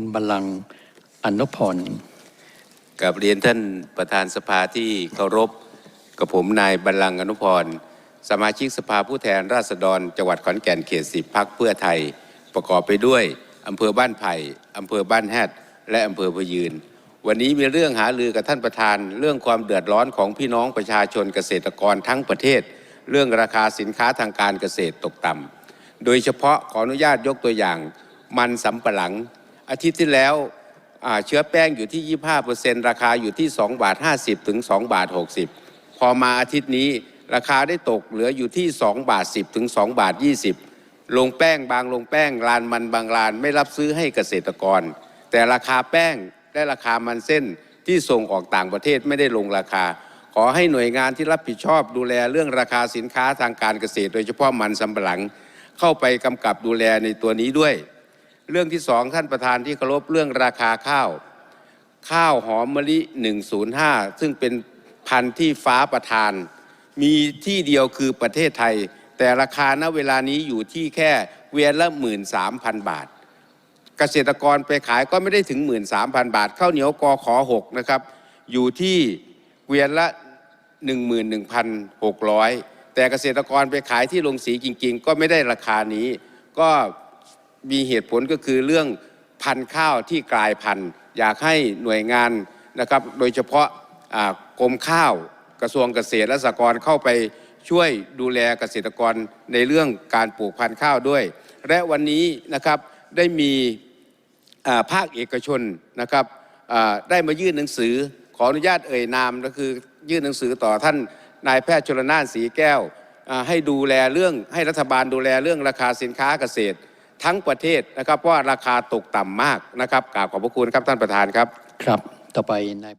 คุณบาลังก์อนุพรกับเรียนท่านประธานสภาที่เคารพกับผมนายบัลลังก์อนุพร สมาชิกสภาผู้แทนราษฎร จังหวัดขอนแก่นเขตสิบพักเพื่อไทย ประกอบไปด้วยอำเภอบ้านไผ่อำเภอบ้านแฮดและอำเภอพยืน วันนี้มีเรื่องหารือกับท่านประธาน เรื่องความเดือดร้อนของพี่น้องประชาชนเกษตรกรทั้งประเทศ เรื่องราคาสินค้าทางการเกษตรตกต่ำโดยเฉพาะขออนุญาตยกตัวอย่าง มันสำปะหลัง อาทิตย์ที่แล้วเชื้อแป้งอยู่ที่ 25%ราคาอยู่ที่ 2 บาท 50 ถึง 2 บาท 60 พอมาอาทิตย์นี้ราคาได้ตกเหลืออยู่ที่ 2 บาท 10 ถึง 2 บาท 20ลงแป้งบางลงแป้งลานมันบางลานไม่รับซื้อให้เกษตรกร แต่ราคาแป้งและราคามันเส้นที่ส่งออกต่างประเทศไม่ได้ลงราคา ขอให้หน่วยงานที่รับผิดชอบดูแลเรื่องราคาสินค้าทางการเกษตร โดยเฉพาะมันสำปะหลัง เข้าไปกำกับดูแลในตัวนี้ด้วย เรื่องที่สองท่านประธานที่เคารพเรื่องราคาข้าว ข้าวหอมมะลิ 105 ซึ่งเป็นพันธุ์ที่ฟ้าประทาน มีที่เดียวคือประเทศไทย แต่ราคาณเวลานี้อยู่ที่แค่เวียนละ 13,000 บาท เกษตรกรไปขายก็ไม่ได้ถึง 13,000 บาทข้าวเหนียวกอขอ6นะครับอยู่ที่เวียนละ 11,600 แต่เกษตรกรไปขายที่โรงสีจริง ๆ ก็ไม่ได้ราคานี้ก็ มีเหตุผลก็คือเรื่องพันธุ์ข้าวที่กลายพันธุ์อยากให้หน่วยงานนะครับ โดยเฉพาะกรมข้าวกระทรวงเกษตรและสหกรณ์เข้าไปช่วยดูแลเกษตรกรในเรื่องการปลูกพันธุ์ข้าวด้วย และวันนี้นะครับได้มีภาคเอกชนนะครับได้มายื่นหนังสือขออนุญาตเอ่ยนามก็คือยื่นหนังสือต่อท่านนายแพทย์ชลนานสีแก้ว ให้ดูแลเรื่องให้รัฐบาลดูแลเรื่องราคาสินค้าเกษตร ทั้งประเทศนะครับว่าราคาตกต่ำมากนะครับกราบขอบพระคุณครับท่านประธานครับ ครับ ต่อไปนาย